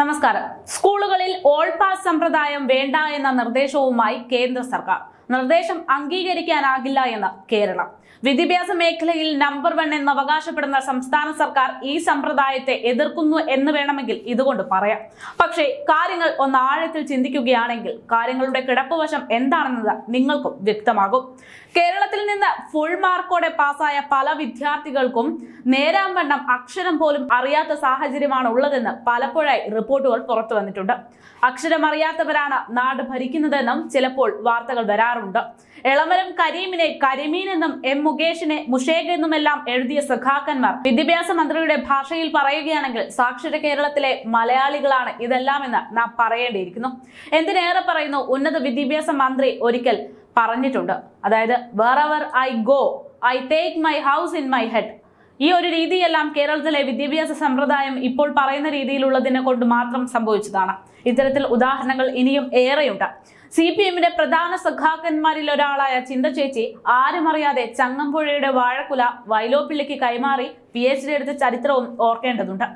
നമസ്കാരം. സ്കൂളുകളിൽ all pass സമ്പ്രദായം വേണ്ട എന്ന നിർദ്ദേശവുമായി കേന്ദ്ര സർക്കാർ. നിർദ്ദേശം അംഗീകരിക്കാനാകില്ല എന്ന് കേരളം. വിദ്യാഭ്യാസ മേഖലയിൽ നമ്പർ വൺ എന്ന് അവകാശപ്പെടുന്ന സംസ്ഥാന സർക്കാർ ഈ സമ്പ്രദായത്തെ എതിർക്കുന്നു എന്ന് വേണമെങ്കിൽ ഇതുകൊണ്ട് പറയാം. പക്ഷേ കാര്യങ്ങൾ ഒന്ന് ആഴത്തിൽ ചിന്തിക്കുകയാണെങ്കിൽ കാര്യങ്ങളുടെ കിടപ്പുവശം എന്താണെന്നത് നിങ്ങൾക്കും വ്യക്തമാകും. കേരളത്തിൽ നിന്ന് ഫുൾ മാർക്കോടെ പാസ്സായ പല വിദ്യാർത്ഥികൾക്കും നേരാം വണ്ണം അക്ഷരം പോലും അറിയാത്ത സാഹചര്യമാണ് ഉള്ളതെന്ന് പലപ്പോഴായി റിപ്പോർട്ടുകൾ പുറത്തു വന്നിട്ടുണ്ട്. അക്ഷരമറിയാത്തവരാണ് നാട് ഭരിക്കുന്നതെന്നും ചിലപ്പോൾ വാർത്തകൾ വരാറുണ്ട്. എളമരം കരീമിനെ കരിമീൻ എന്നും എം മുകേഷിനെ മുഷേഖ് എന്നുമെല്ലാം എഴുതിയ സഖാക്കന്മാർ. വിദ്യാഭ്യാസ മന്ത്രിയുടെ ഭാഷയിൽ പറയുകയാണെങ്കിൽ സാക്ഷര കേരളത്തിലെ മലയാളികളാണ് ഇതെല്ലാം എന്ന് നാം പറയേണ്ടിയിരിക്കുന്നു. എന്തിനേറെ പറയുന്നു? ഉന്നത വിദ്യാഭ്യാസ മന്ത്രി ഒരിക്കൽ പറഞ്ഞിട്ടുണ്ട്. അതായത് wherever I go I take my house in my head ഈ ഒരു രീതിയെല്ലാം കേരളത്തിലെ വിദ്യാഭ്യാസ സമ്പ്രദായം ഇപ്പോൾ പറയുന്ന രീതിയിലുള്ളതിനെ കൊണ്ട് മാത്രം സംഭവിച്ചതാണ്. ഇത്തരത്തിൽ ഉദാഹരണങ്ങൾ ഇനിയും ഏറെയുണ്ട്. സി പി എമ്മിന്റെ പ്രധാന സഖാക്കന്മാരിൽ ഒരാളായ ചിന്തചേച്ചി ചേച്ചി ആരും അറിയാതെ ചങ്ങമ്പുഴയുടെ വാഴക്കുല വൈലോപ്പിള്ളിക്ക് കൈമാറി പി എച്ച് ഡി എടുത്ത ചരിത്രവും ഓർക്കേണ്ടതുണ്ട്.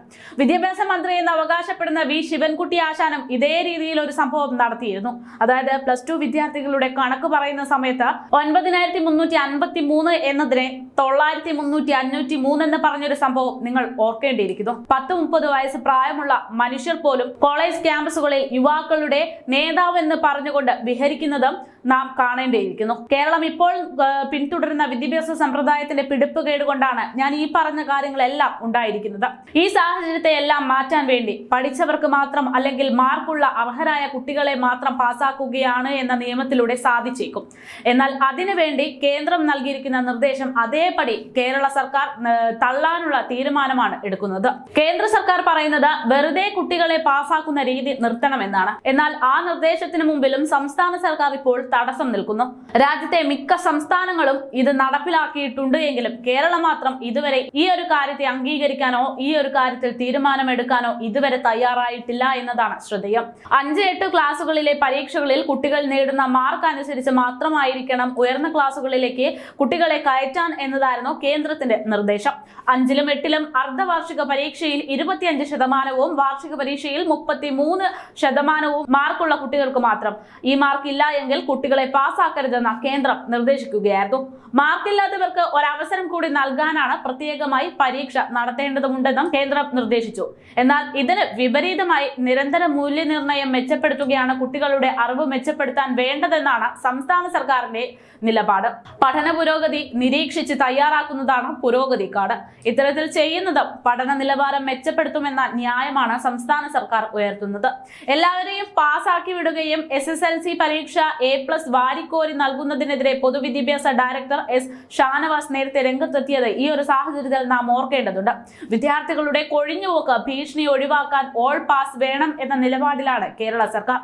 വിദ്യാഭ്യാസ മന്ത്രി എന്ന് അവകാശപ്പെടുന്ന വി. ശിവൻകുട്ടി ആശാനും ഇതേ രീതിയിൽ ഒരു സംഭവം നടത്തിയിരുന്നു. അതായത് പ്ലസ് ടു വിദ്യാർത്ഥികളുടെ കണക്ക് പറയുന്ന സമയത്ത് ഒൻപതിനായിരത്തി മുന്നൂറ്റി അൻപത്തി മൂന്ന് എന്നതിനെ തൊള്ളായിരത്തി മുന്നൂറ്റി അഞ്ഞൂറ്റി മൂന്ന് എന്ന് പറഞ്ഞൊരു സംഭവം നിങ്ങൾ ഓർക്കേണ്ടിയിരിക്കുന്നു. പത്ത് മുപ്പത് വയസ്സ് പ്രായമുള്ള മനുഷ്യർ പോലും കോളേജ് ക്യാമ്പസുകളിൽ യുവാക്കളുടെ നേതാവെന്ന് പറഞ്ഞുകൊണ്ട് വിഹരിക്കുന്നതും നാം കാണേണ്ടിയിരിക്കുന്നു. കേരളം ഇപ്പോൾ പിന്തുടരുന്ന വിദ്യാഭ്യാസ സമ്പ്രദായത്തിന്റെ പിടിപ്പുകേട് ഞാൻ ഈ പറഞ്ഞ കാര്യങ്ങളെല്ലാം ഉണ്ടായിരിക്കുന്നത്. ഈ സാഹചര്യത്തെ എല്ലാം മാറ്റാൻ വേണ്ടി പഠിച്ചവർക്ക് മാത്രം അല്ലെങ്കിൽ മാർക്കുള്ള അർഹരായ കുട്ടികളെ മാത്രം പാസാക്കുകയാണ് എന്ന നിയമത്തിലൂടെ സാധിച്ചേക്കും. എന്നാൽ അതിനുവേണ്ടി കേന്ദ്രം നൽകിയിരിക്കുന്ന നിർദ്ദേശം അതേപടി കേരള സർക്കാർ തള്ളാനുള്ള തീരുമാനമാണ് എടുക്കുന്നത്. കേന്ദ്ര സർക്കാർ പറയുന്നത് വെറുതെ കുട്ടികളെ പാസാക്കുന്ന രീതി നിർത്തണമെന്നാണ്. എന്നാൽ ആ നിർദ്ദേശത്തിന് മുമ്പിലും സംസ്ഥാന സർക്കാർ ഇപ്പോൾ തടസ്സം നിൽക്കുന്നു. രാജ്യത്തെ മിക്ക സംസ്ഥാനങ്ങളും ഇത് നടപ്പിലാക്കിയിട്ടുണ്ട് എങ്കിലും കേരളം മാത്രം ഇതുവരെ ഈ ഒരു കാര്യത്തെ അംഗീകരിക്കാനോ ഈ ഒരു കാര്യത്തിൽ തീരുമാനമെടുക്കാനോ ഇതുവരെ തയ്യാറായിട്ടില്ല എന്നതാണ് ശ്രദ്ധേയം. അഞ്ച് എട്ട് ക്ലാസ്സുകളിലെ പരീക്ഷകളിൽ കുട്ടികൾ നേടുന്ന മാർക്ക് അനുസരിച്ച് മാത്രമായിരിക്കണം ഉയർന്ന ക്ലാസ്സുകളിലേക്ക് കുട്ടികളെ കയറ്റാൻ എന്നതായിരുന്നു കേന്ദ്രത്തിന്റെ നിർദ്ദേശം. അഞ്ചിലും എട്ടിലും അർദ്ധവാർഷിക പരീക്ഷയിൽ ഇരുപത്തിയഞ്ച് ശതമാനവും വാർഷിക പരീക്ഷയിൽ മുപ്പത്തി ശതമാനവും മാർക്കുള്ള കുട്ടികൾക്ക് മാത്രം. ഈ മാർക്ക് ഇല്ല എങ്കിൽ കുട്ടികളെ പാസ്സാക്കരുതെന്ന് കേന്ദ്രം നിർദ്ദേശിക്കുകയായിരുന്നു. മാർക്കില്ലാത്തവർക്ക് ഒരവസരം കൂടി നൽകാനാണ് പ്രത്യേകമായി പരീക്ഷ നടത്തേണ്ടതുണ്ടെന്നും കേന്ദ്രം നിർദ്ദേശിച്ചു. എന്നാൽ ഇതിന് വിപരീതമായി നിരന്തര മൂല്യനിർണയം മെച്ചപ്പെടുത്തുകയാണ് കുട്ടികളുടെ അറിവ് മെച്ചപ്പെടുത്താൻ വേണ്ടതെന്നാണ് സംസ്ഥാന സർക്കാരിന്റെ നിലപാട്. പഠന പുരോഗതി നിരീക്ഷിച്ച് തയ്യാറാക്കുന്നതാണ് പുരോഗതി കാർഡ് ഇത്തരത്തിൽ ചെയ്യുന്നത് പഠന നിലവാരം മെച്ചപ്പെടുത്തുമെന്ന ന്യായമാണ് സംസ്ഥാന സർക്കാർ ഉയർത്തുന്നത്. എല്ലാവരെയും പാസ്സാക്കി വിടുകയും എസ് എസ് എൽ സി പരീക്ഷ എ പ്ലസ് വാരിക്കോരി നൽകുന്നതിനെതിരെ പൊതുവിദ്യാഭ്യാസ ഡയറക്ടർ എസ് ഷാനവാസ് നേരത്തെ രംഗത്തെത്തിയത് ഈ ഒരു സാഹചര്യത്തിൽ നാം ഓർക്കേണ്ടതുണ്ട്. വിദ്യാർത്ഥികളുടെ കൊഴിഞ്ഞുപോക്ക് ഭീഷണി ഒഴിവാക്കാൻ ഓൾ പാസ് വേണം എന്ന നിലപാടിലാണ് കേരള സർക്കാർ.